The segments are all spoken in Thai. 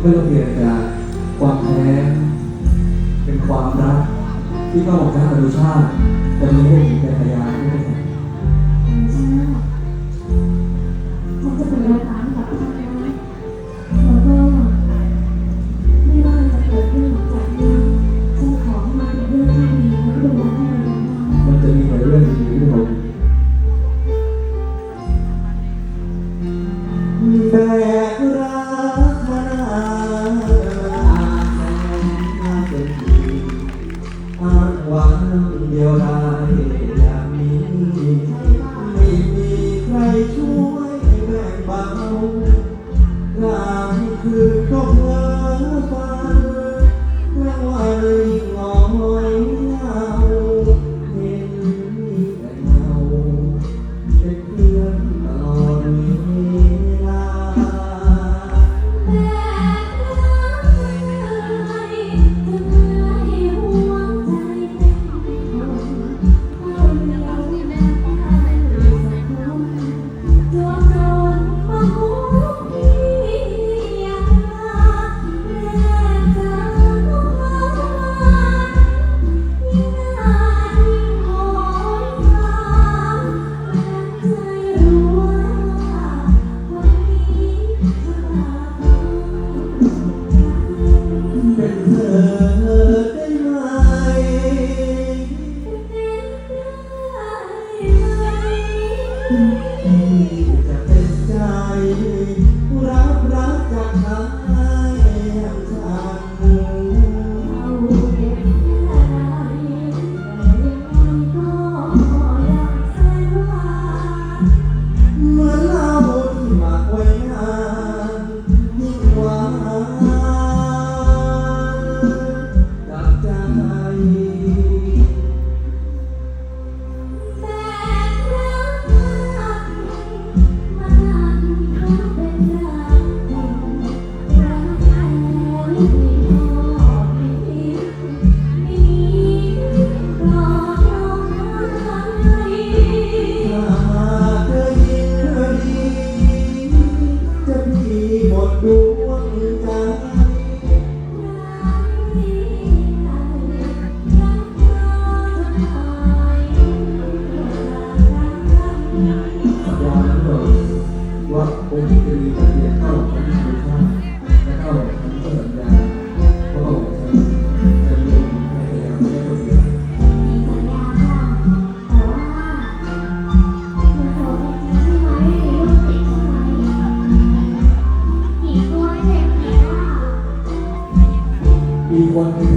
ไม่ต้องเปลี่ยนจากความแค้นเป็นความรักที่ก็หลงรักรนุชาติจะมีให้เห็นแต่พยายาม่ได้ หวังเดียวดายอย่างนี้ไม่มีใครช่วยแบ่งเบา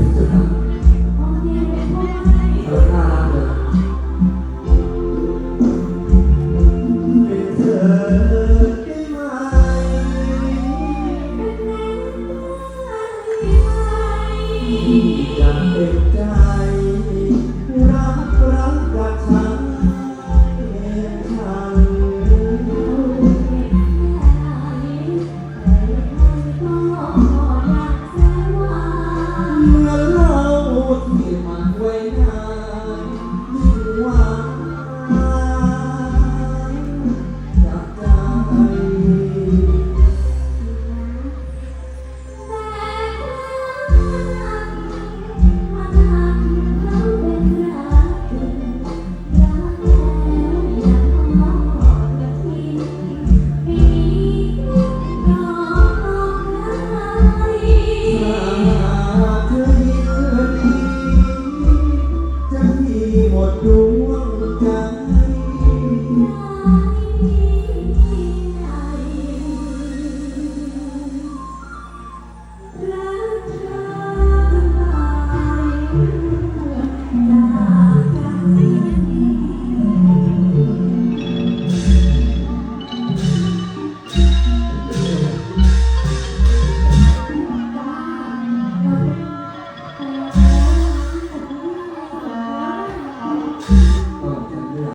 ที่สุดนะเออน่ารักเลย Thank.